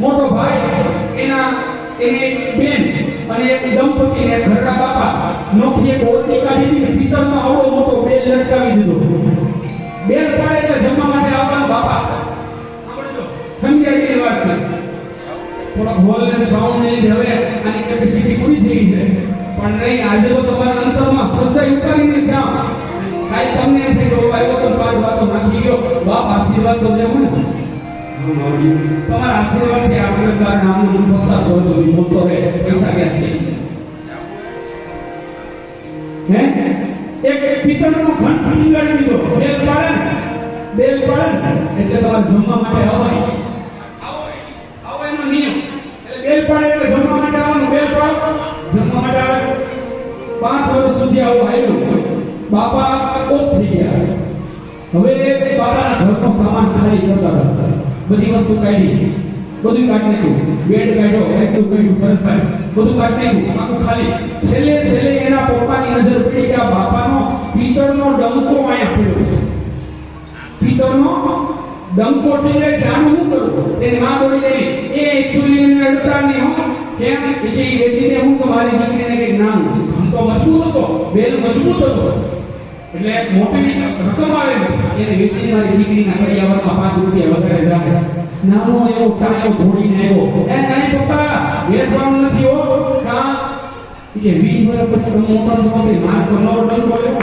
મોટો ભાઈ, એના, એને બેન અને એક દંપતીને ઘરડા બાપા. નોખી એક કાઢી દીધી પિત્તળનો આવડો મોટો બેલ લટકાવી દીધો. બેલ પાડે એટલે જમવા માટે આવતા બાપા. સાંભળજો વાત છે. થોડા વોલ્યુમ સાઉન્ડ ને લીધે હવે આની કેપેસિટી પૂરી થઈ છે. પણ નહીં, આજે તો તમારા અંતરમાં સચ્ચાઈ ઉતારીને જાઓ. કાંઈ તમને એમ થઈ ગયો તો પાંચ વાતો નાખી ગયો. બાપ આશીર્વાદ તો દેવું ને. તમારા આશીર્વાદથી આપણે બાર નામનું પચાસ વર્ષ સુધી બોલતો રહે, પૈસા ક્યાંથી હે? એક પિત્તળનો ઘંટ ટીંગાડી દીધો. બેલ પાડે બેલ પાડે એટલે તમારે જમવા માટે અવાય આવો એનો નિયમ. એટલે બેલ જમવા માટે આવવાનું. માટે પાંચ વર્ષ સુધી બાપા ઓફ થઈ ગયા. હવે બાપાના ઘરનો સામાન ખાલી કરતા બધી વસ્તુ કાઢી બધું કાઢી નાખ્યું. બેડ કાઢ્યો એટલું કાઢ્યું પરસભાઈ બધું કાઢી નાખ્યું. આખું ખાલી. છેલ્લે છેલ્લે એના પપ્પાની નજર પડી કે આ બાપાનો પિત્તળનો ડંકો અહીંયા પડ્યો છે. પિત્તળનો ડંકો છે આનું શું કરવું તેની માં બોલી ગઈ એ એકચ્યુઅલી એમને અડતા નહીં હો. કેમ? કે એ વેચીને હું તમારી મારી દીકરીને કે નામ હું તો મજબૂત હતો. બેલ મજબૂત હતો. એટલે મોટી રકમ આવે એને વેચી મારી દીકરીના કરિયાવરમાં પાંચ રૂપિયા વધારે રાખે નાનો એવો ટાયો ધોડીને આવ્યો. એ નહીં પપ્પા વેચવાનું નથી હો. કા? કે, વીસ વર્ષ પછી તમે મોટા થો માર તો નવો ડંકો લેવો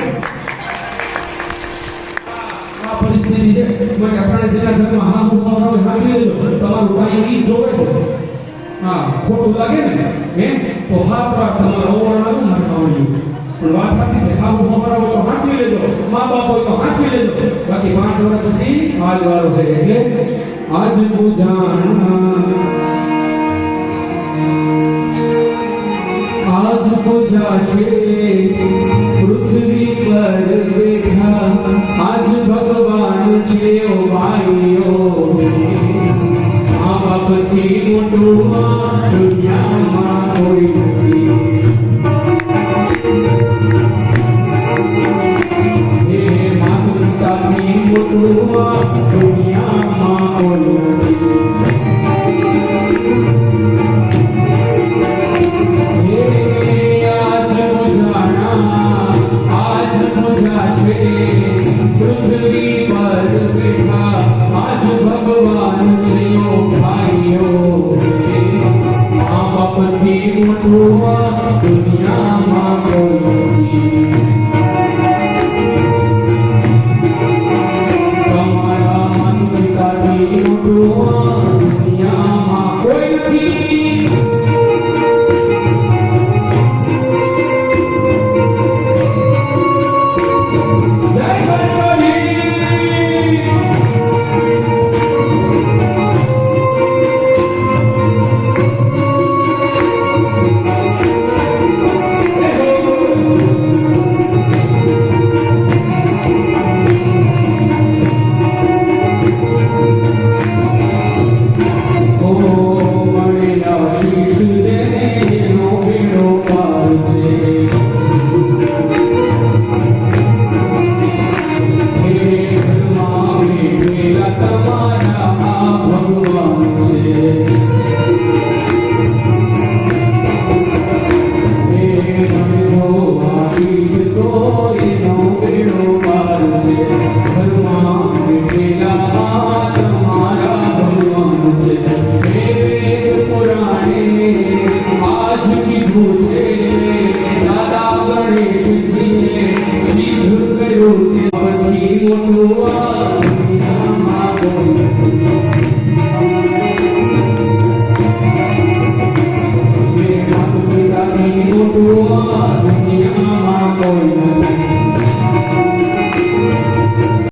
આ પરિસ્થિતિ છે. મને આપણે જેના ઘરમાં હા, હું તમારો હાજી લેજો. તમારું ભાઈ ઈ જોવે છે. હા, ખોટું લાગે ને હે તો હા તમારો ઓવર મારું પણ વાત સાચી છે, હા મોકરા હોય તો હાંચવી લેજો મા બાપ હોય તો હાંચવી લેજો બાકી પાંચ વર્ષ પછી આજ વારો છે એટલે આજ તું જાણ આજ પૂજાશે પૃથ્વી પર બેઠા આજ ભગવાન છે ઓ ભાઈઓ મા બાપથી મોટું આ દુનિયામાં કોઈ નથી પછી મોટું